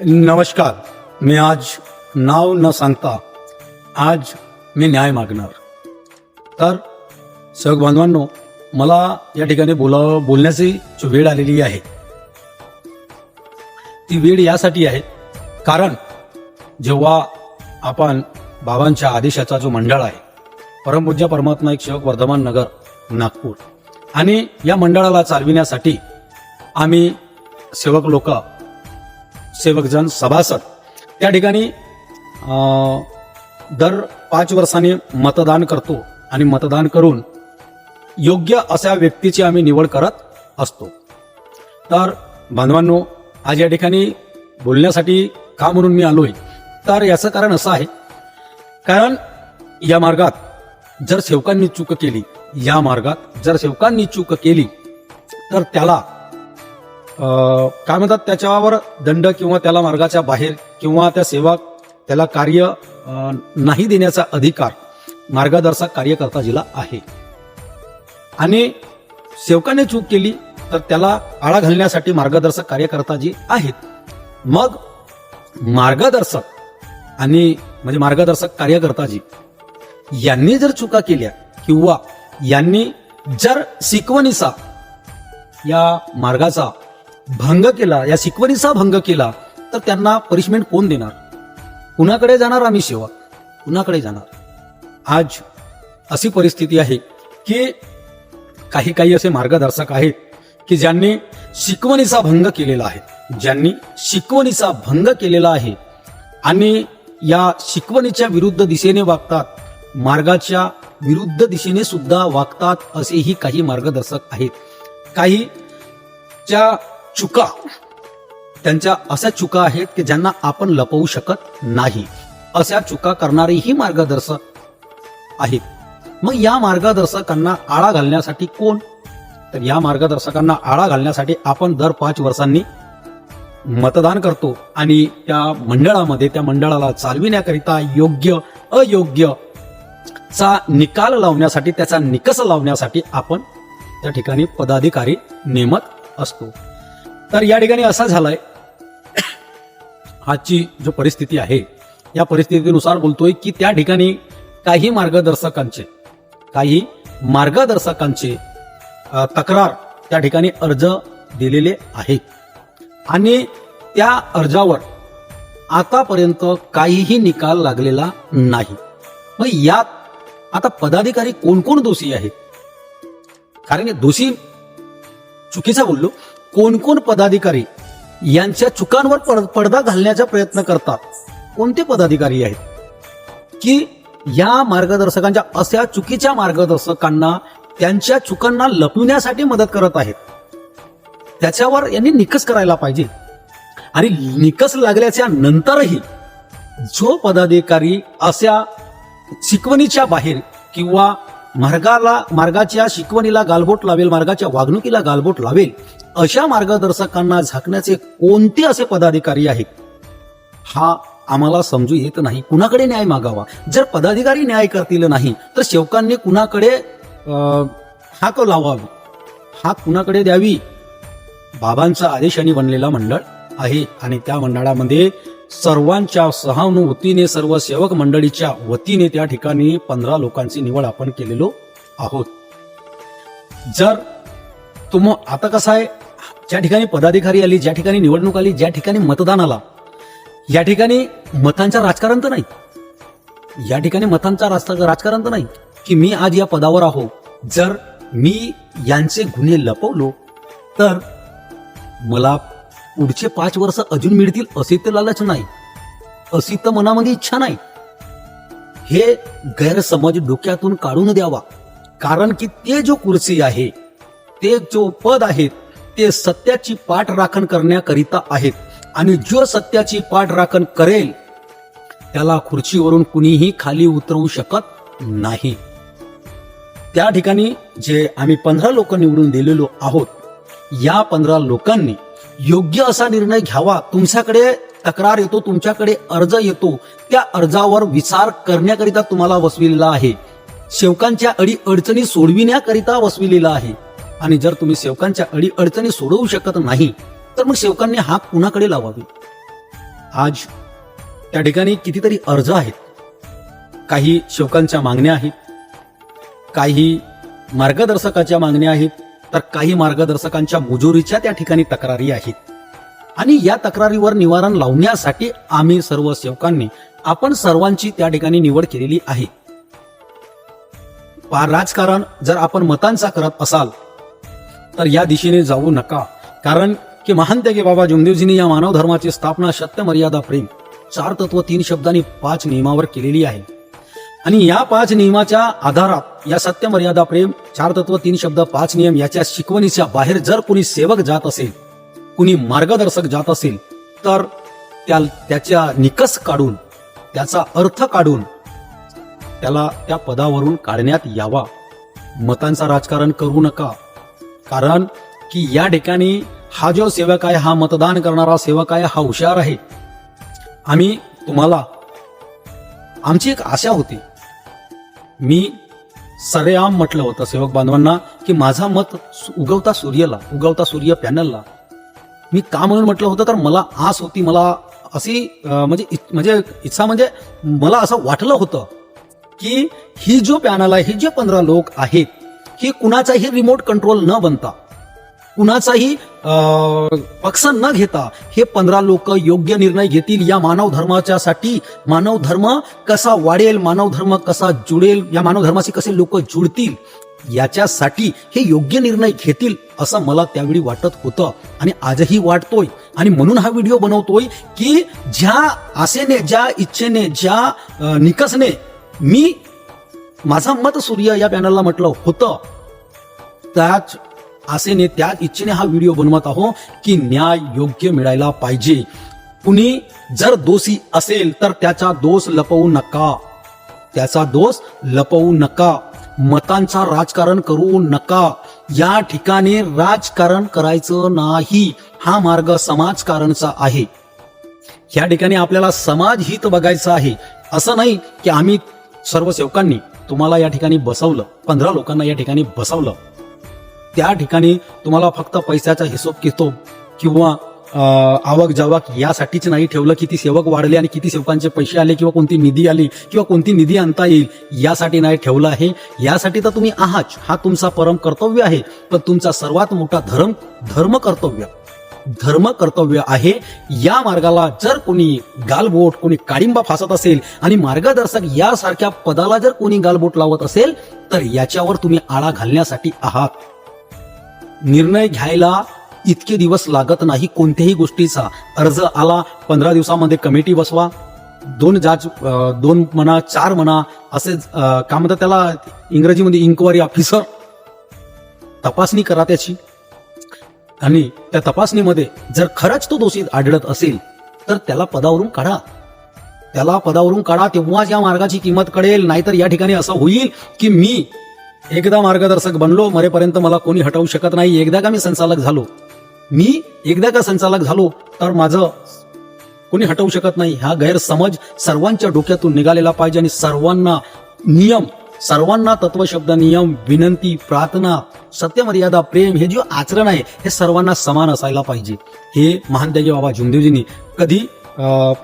नमस्कार. मी आज नाव न सांगता आज मी न्याय मागणार. तर सहक बांधवांनो मला या ठिकाणी बोला बोलण्याची जी वेळ आलेली आहे ती वेळ यासाठी आहे कारण जेव्हा आपण बाबांच्या आदेशाचा जो मंडळ आहे परमपूज्य परमात्मा एक सेवक वर्धमान नगर नागपूर आणि या मंडळाला चालविण्यासाठी आम्ही सेवक लोक सेवकजन सभासद. त्या ठिकाणी दर पाच वर्षांनी मतदान करतो आणि मतदान करून योग्य अशा व्यक्तीची आम्ही निवड करत असतो. तर बांधवांनो आज या ठिकाणी बोलण्यासाठी का म्हणून मी आलोय? तर याचं कारण असं आहे कारण या मार्गात जर सेवकांनी चूक केली या मार्गात जर सेवकांनी चूक केली तर त्याला काय म्हणतात त्याच्यावर दंड किंवा त्याला मार्गाच्या बाहेर किंवा त्या सेवा त्याला कार्य नाही देण्याचा अधिकार मार्गदर्शक कार्यकर्ताजीला आहे. आणि सेवकाने चूक केली तर त्याला आळा घालण्यासाठी मार्गदर्शक कार्यकर्ता जी आहेत. मग मार्गदर्शक आणि म्हणजे मार्गदर्शक कार्यकर्ता जी यांनी जर चुका केल्या किंवा यांनी जर शिकवणीचा या मार्गाचा भंग केला या शिकवणीचा भंग केला तर त्यांना पनिशमेंट कोण देणार? कुणाकडे जाणार आम्ही सेवा? कुणाकडे जाणार? आज अशी परिस्थिती आहे की काही काही असे मार्गदर्शक आहेत की ज्यांनी शिकवणीचा भंग केलेला आहे. ज्यांनी शिकवणीचा भंग केलेला आहे आणि या शिकवणीच्या विरुद्ध दिशेने वागतात मार्गाच्या विरुद्ध दिशेने सुद्धा वागतात असेही काही मार्गदर्शक आहेत. काही च्या चुका. त्यांच्या अशा चुका आहेत की ज्यांना आपण लपवू शकत नाही. अशा चुका करणारेही मार्गदर्शक आहेत. मग या मार्गदर्शकांना आळा घालण्यासाठी कोण? तर या मार्गदर्शकांना आळा घालण्यासाठी आपण दर पाच वर्षांनी मतदान करतो आणि त्या मंडळामध्ये त्या मंडळाला चालविण्याकरिता योग्य अयोग्य चा निकाल लावण्यासाठी त्याचा निकष लावण्यासाठी आपण त्या ठिकाणी पदाधिकारी नेमत असतो. तर या ठिकाणी असा झालाय. आजची जो परिस्थिती आहे या परिस्थितीनुसार बोलतोय की त्या ठिकाणी काही मार्गदर्शकांचे काही मार्गदर्शकांचे तक्रार त्या ठिकाणी अर्ज दिलेले आहे आणि त्या अर्जावर आतापर्यंत काहीही निकाल लागलेला नाही. मग यात आता पदाधिकारी कोण कोण दोषी आहेत? कारण दोषी चुकीचा बोललो. कोण कोण पदाधिकारी यांच्या चुकांवर पड- पडदा घालण्याचा प्रयत्न करतात? कोणते पदाधिकारी आहेत? की या मार्गदर्शकांच्या अशा चुकीच्या मार्गदर्शकांना त्यांच्या चुकांना लपविण्यासाठी मदत करत आहेत? त्याच्यावर यांनी निकस करायला पाहिजे. आणि निकस लागल्याच्या नंतरही जो पदाधिकारी अशा शिकवणीच्या बाहेर किंवा मार्गाला मार्गाच्या शिकवणीला गालबोट लावेल मार्गाच्या वागणुकीला गालबोट लावेल अशा मार्गदर्शकांना झाकण्याचे कोणते असे पदाधिकारी आहेत? हा आम्हाला समजू येत नाही. कुणाकडे न्याय मागावा? जर पदाधिकारी न्याय करतील नाही तर शेवकांनी कुणाकडे अं, हाक लावावी? हाक कुणाकडे द्यावी? बाबांचा आदेशाने बनलेला मंडळ आहे आणि त्या मंडळामध्ये सर्वांच्या सहानुभूतीने सर्व सेवक मंडळीच्या वतीने त्या ठिकाणी पंधरा लोकांची निवड आपण केलेलो आहोत. जर तुम आता कसं आहे ज्या ठिकाणी पदाधिकारी आली ज्या ठिकाणी निवडणूक आली ज्या ठिकाणी मतदान आला या ठिकाणी मतांचा राजकारण तर नाही. या ठिकाणी मतांचा राजकारण तर नाही की मी आज या पदावर आहो. जर मी यांचे गुन्हे लपवलो तर मला पुढचे पाच वर्ष अजून मिळतील असे तर लालच नाही. अशी तर मनामध्ये इच्छा नाही. हे गैरसमज डोक्यातून काढून द्यावा. कारण की ते जो कुर्सी आहे ते जो पद आहेत ते सत्याची पाठराखण करण्याकरिता आहेत. आणि जो सत्याची पाठराखण करेल त्याला खुर्चीवरून कुणीही खाली उतरवू शकत नाही. त्या ठिकाणी जे आम्ही पंधरा लोक निवडून दिलेलो आहोत या पंधरा लोकांनी योग्य असा निर्णय घ्यावा. तुमच्याकडे तक्रार येतो तुमच्याकडे अर्ज येतो. त्या अर्जावर विचार करण्याकरिता तुम्हाला वसविलेला आहे. सेवकांच्या अडी अडचणी सोडविण्याकरिता वसविलेला आहे. आणि जर तुम्ही सेवकांच्या अडी अडचणी सोडवू शकत नाही तर मग सेवकांनी हाक कुणाकडे लावावे? आज त्या ठिकाणी कितीतरी अर्ज आहेत. काही सेवकांच्या मागण्या आहेत. काही मार्गदर्शकाच्या मागण्या आहेत. तर काही मार्गदर्शकांच्या मुजोरीच्या त्या ठिकाणी तक्रारी आहेत. आणि या तक्रारीवर निवारण लावण्यासाठी आम्ही सर्व सेवकांनी आपण सर्वांची त्या ठिकाणी निवड केलेली आहे. राजकारण जर आपण मतांचा करत असाल तर या दिशेने जाऊ नका. कारण की महान त्यागे बाबा जुमदेवजींनी या मानव धर्माची स्थापना सत्य मर्यादा प्रेम चार तत्व तीन शब्दांनी पाच नियमावर केलेली आहे. आणि या पाच नियमाच्या आधारात या सत्य मर्यादा प्रेम चार तत्व तीन शब्द पाच नियम याच्या शिकवणीच्या बाहेर जर कुणी सेवक जात असेल कुणी मार्गदर्शक जात असेल तर त्या त्याच्या निकस काढून त्याचा अर्थ काढून त्याला त्या पदावरून काढण्यात यावा. मतांचा राजकारण करू नका. कारण की या ठिकाणी हा जो सेवक आहे हा मतदान करणारा सेवक आहे हा हुशार आहे. आम्ही तुम्हाला आमची एक आशा होती. मी सरेआम म्हटलं होतं सेवक बांधवांना की माझा मत सु- उगवता सूर्यला उगवता सूर्य पॅनलला. मी का म्हणून म्हटलं होतं तर मला आस होती मला अशी म्हणजे म्हणजे इच्छा म्हणजे मला असं वाटलं होतं की ही जो पॅनल आहे हे जे पंधरा लोक आहेत ही कुणाचाही रिमोट कंट्रोल न बनता कुणाचाही अं, पक्ष न घेता हे पंधरा लोक योग्य निर्णय घेतील या मानव धर्माच्या साठी. मानव धर्म कसा वाढेल मानव धर्म कसा जुडेल या मानव धर्माशी कसे लोक जुळतील याच्यासाठी हे योग्य निर्णय घेतील असं मला त्यावेळी वाटत होतं. आणि आजही वाटतोय. आणि म्हणून हा व्हिडिओ बनवतोय की ज्या आशेने ज्या इच्छेने ज्या निकसने मी माझा मत सूर्य या पॅनलला म्हटलं होतं त्याच आशेने त्या इच्छेने हा व्हिडिओ बनवत आहो की न्याय योग्य मिळायला पाहिजे. कुणी जर दोषी असेल तर त्याचा दोष लपवू नका. त्याचा दोष लपवू नका. मतांचा राजकारण करू नका. या ठिकाणी राजकारण करायचं नाही. हा मार्ग समाजकारणचा आहे. या ठिकाणी आपल्याला समाज हित बघायचं आहे. असं नाही की आम्ही सर्व सेवकांनी तुम्हाला या ठिकाणी बसवलं पंधरा लोकांना या ठिकाणी बसवलं. त्या ठिकाणी तुम्हाला फक्त पैशाचा हिशोब घेतो किंवा आवक जावक यासाठीच नाही ठेवलं किती सेवक वाढले आणि किती सेवकांचे पैसे आले किंवा कोणती निधी आली किंवा कोणती निधी आणता येईल यासाठी नाही ठेवलं आहे. यासाठी तर तुम्ही आहात. हा तुमचा परम कर्तव्य आहे. पण तुमचा सर्वात मोठा धर्म धर्म कर्तव्य धर्म कर्तव्य आहे. या मार्गाला जर कोणी गालबोट कोणी काळिंबा फासत असेल आणि मार्गदर्शक यासारख्या पदाला जर कोणी गालबोट लावत असेल तर याच्यावर तुम्ही आळा घालण्यासाठी आहात. निर्णय घ्यायला इतके दिवस लागत नाही कोणत्याही गोष्टीचा. अर्ज आला पंधरा दिवसामध्ये कमिटी बसवा. दोन जाज दोन म्हणा चार म्हणा असे काय म्हणतात त्याला इंग्रजीमध्ये इन्क्वायरी ऑफिसर तपासणी करा त्याची. आणि त्या तपासणीमध्ये जर खरंच तो दोषी आढळत असेल तर त्याला पदावरून काढा. त्याला पदावरून काढा तेव्हाच या मार्गाची किंमत कळेल. नाहीतर या ठिकाणी असं होईल की मी एकदा मार्गदर्शक बनलो मरेपर्यंत मला कोणी हटवू शकत नाही. एकदा का मी संचालक झालो? मी एकदा का संचालक झालो तर माझं कोणी हटवू शकत नाही. हा गैरसमज सर्वांच्या डोक्यातून निघालेला पाहिजे आणि सर्वांना नियम सर्वांना तत्वशब्द नियम विनंती प्रार्थना सत्यमर्यादा प्रेम हे जे आचरण आहे हे सर्वांना समान असायला पाहिजे. हे महान बाबा जुमदेवजींनी कधी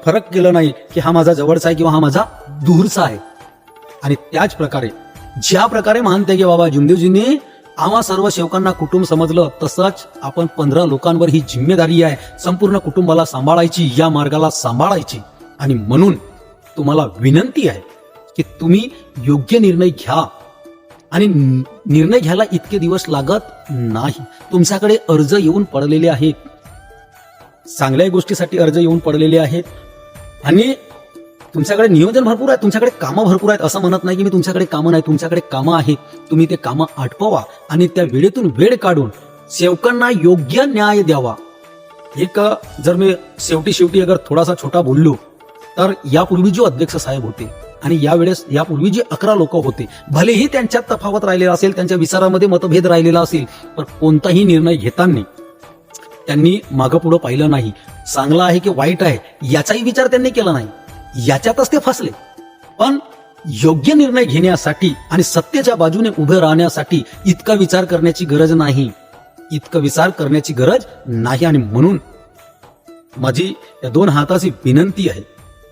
फरक केलं नाही की हा माझा जवळचा आहे किंवा हा माझा दूरचा आहे. आणि त्याच प्रकारे ज्या प्रकारे मानते की बाबा जुमदेवजींनी आम्हा सर्व सेवकांना कुटुंब समजलं तसंच आपण पंधरा लोकांवर ही जिम्मेदारी आहे संपूर्ण कुटुंबाला सांभाळायची या मार्गाला सांभाळायची. आणि म्हणून तुम्हाला विनंती आहे की तुम्ही योग्य निर्णय घ्या. आणि निर्णय घ्यायला इतके दिवस लागत नाही. तुमच्याकडे अर्ज येऊन पडलेले आहेत. चांगल्या गोष्टीसाठी अर्ज येऊन पडलेले आहेत. आणि तुमच्याकडे नियोजन भरपूर आहे तुमच्याकडे कामं भरपूर आहेत असं म्हणत नाही की मी तुमच्याकडे कामं नाही तुमच्याकडे कामं आहेत तुम्ही ते कामं आटपवा आणि त्या वेळेतून वेळ काढून सेवकांना योग्य न्याय द्यावा. एक जर मी शेवटी शेवटी अगर थोडासा छोटा बोललो तर यापूर्वी जे अध्यक्ष साहेब होते आणि यावेळेस यापूर्वी जे अकरा लोक होते भलेही त्यांच्यात तफावत राहिलेला असेल त्यांच्या विचारामध्ये मतभेद राहिलेला असेल पण कोणताही निर्णय घेताना त्यांनी मागं पुढं पाहिलं नाही. चांगलं आहे की वाईट आहे याचाही विचार त्यांनी केला नाही. याच्यातच ते फसले. पण योग्य निर्णय घेण्यासाठी आणि सत्तेच्या बाजूने उभे राहण्यासाठी इतका विचार करण्याची गरज नाही. इतकं विचार करण्याची गरज नाही आणि म्हणून माझी या दोन हाताची विनंती आहे.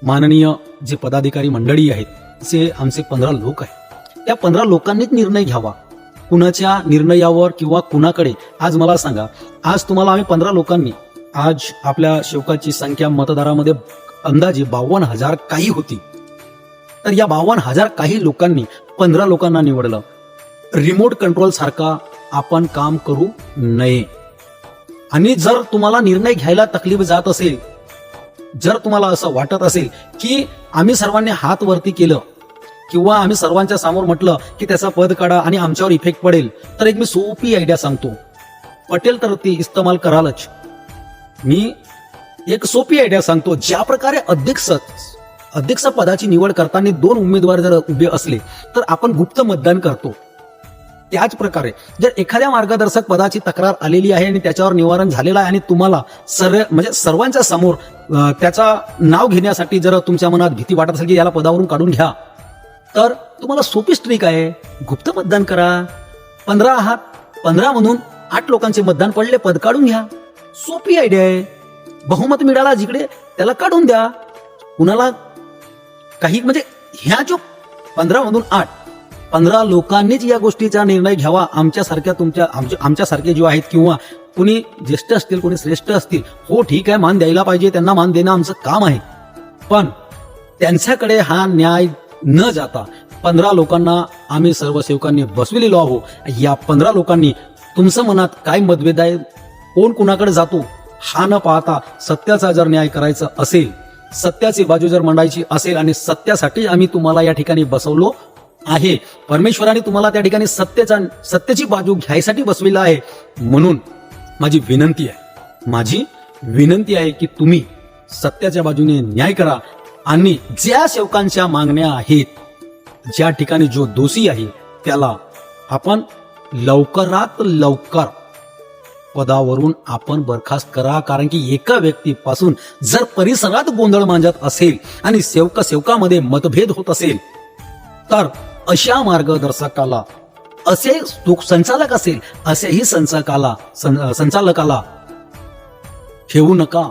माननीय जे पदाधिकारी मंडळी आहेत जे आमचे पंधरा लोक आहेत त्या पंधरा लोकांनीच निर्णय घ्यावा. कुणाच्या निर्णयावर किंवा कुणाकडे आज मला सांगा. आज तुम्हाला आम्ही पंधरा लोकांनी आज आपल्या शेवकाची संख्या मतदारामध्ये अंदाजे बावन्न हजार काही होती. तर या बावन्न हजार काही लोकांनी पंधरा लोकांना निवडलं. रिमोट कंट्रोल सारखा आपण काम करू नये. आणि जर तुम्हाला निर्णय घ्यायला तकलीफ जात असेल जर तुम्हाला असं वाटत असेल की आम्ही सर्वांनी हात वरती केलं किंवा आम्ही सर्वांच्या समोर म्हटलं की त्याचा पद काढा आणि आमच्यावर इफेक्ट पडेल तर एक मी सोपी आयडिया सांगतो. पटेल तर ती इस्तेमाल करालच. मी एक सोपी आयडिया सांगतो. ज्या प्रकारे अध्यक्ष अध्यक्ष पदाची निवड करताना दोन उमेदवार जर उभे असले तर आपण गुप्त मतदान करतो. त्याच प्रकारे जर एखाद्या मार्गदर्शक पदाची तक्रार आलेली आहे आणि त्याच्यावर निवारण झालेलं आहे आणि तुम्हाला सर्व म्हणजे सर्वांच्या समोर त्याचा नाव घेण्यासाठी जर तुमच्या मनात भीती वाटत असेल की याला पदावरून काढून घ्या तर तुम्हाला सोपी ट्रिक आहे. गुप्त मतदान करा. पंधरा आहात पंधरा म्हणून आठ लोकांचे मतदान पडले पद काढून घ्या. सोपी आयडिया आहे. बहुमत मिळाला जिकडे त्याला काढून द्या. कुणाला? काही म्हणजे ह्या जो पंधरा मधून आठ पंधरा लोकांनीच या गोष्टीचा निर्णय घ्यावा. आमच्यासारख्या तुमच्या आमच्या आमच्यासारखे जो आहेत किंवा कुणी ज्येष्ठ असतील कोणी श्रेष्ठ असतील हो ठीक आहे मान द्यायला पाहिजे त्यांना मान देणं आमचं काम आहे. पण त्यांच्याकडे हा न्याय न जाता पंधरा लोकांना आम्ही सर्व सेवकांनी बसविलेलो आहो या पंधरा लोकांनी तुमचं मनात काय मतभेद आहे? कोण कुणाकडे जातो? हा न पाहता सत्याचा जर न्याय करायचा असेल सत्याची बाजू जर मांडायची असेल आणि सत्यासाठी आम्ही तुम्हाला या ठिकाणी बसवलो आहे परमेश्वराने तुम्हाला त्या ठिकाणी सत्याचा सत्याची बाजू घ्यायसाठी बसविलं आहे म्हणून माझी विनंती आहे माझी विनंती आहे की तुम्ही सत्याच्या बाजूने न्याय करा आणि ज्या सेवकांच्या मागण्या आहेत ज्या ठिकाणी जो दोषी आहे त्याला आपण लवकरात लवकर पदावरून आपण बरखास्त करा कारण की एका व्यक्तीपासून जर परिसरात गोंधळ मांजत असेल आणि सेवक सेवकामध्ये मतभेद होत असेल तर अशा मार्गदर्शकाला असे संचालक असेल असेही संचालकाला सं- संचालकाला ठेवू नका.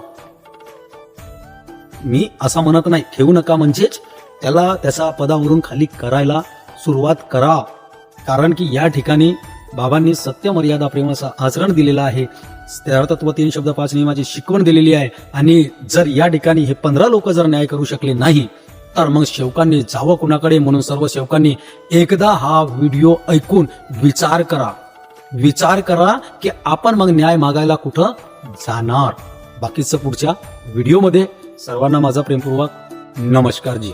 मी असं म्हणत नाही ठेवू नका म्हणजेच त्याला त्याचा पदावरून खाली करायला सुरुवात करा. कारण की या ठिकाणी बाबांनी सत्य मर्यादा प्रेमाचं आचरण दिलेलं आहे. तत्व तीन शब्द पाच नियमाची शिकवण दिलेली आहे. आणि जर या ठिकाणी हे पंधरा लोक जर न्याय करू शकले नाही तर मग शेवकांनी जावं कुणाकडे? म्हणून सर्व शेवकांनी एकदा हा व्हिडिओ ऐकून विचार करा. विचार करा की आपण मग न्याय मागायला कुठं जाणार? बाकीचं पुढच्या व्हिडिओमध्ये. सर्वांना माझा प्रेमपूर्वक नमस्कार जी.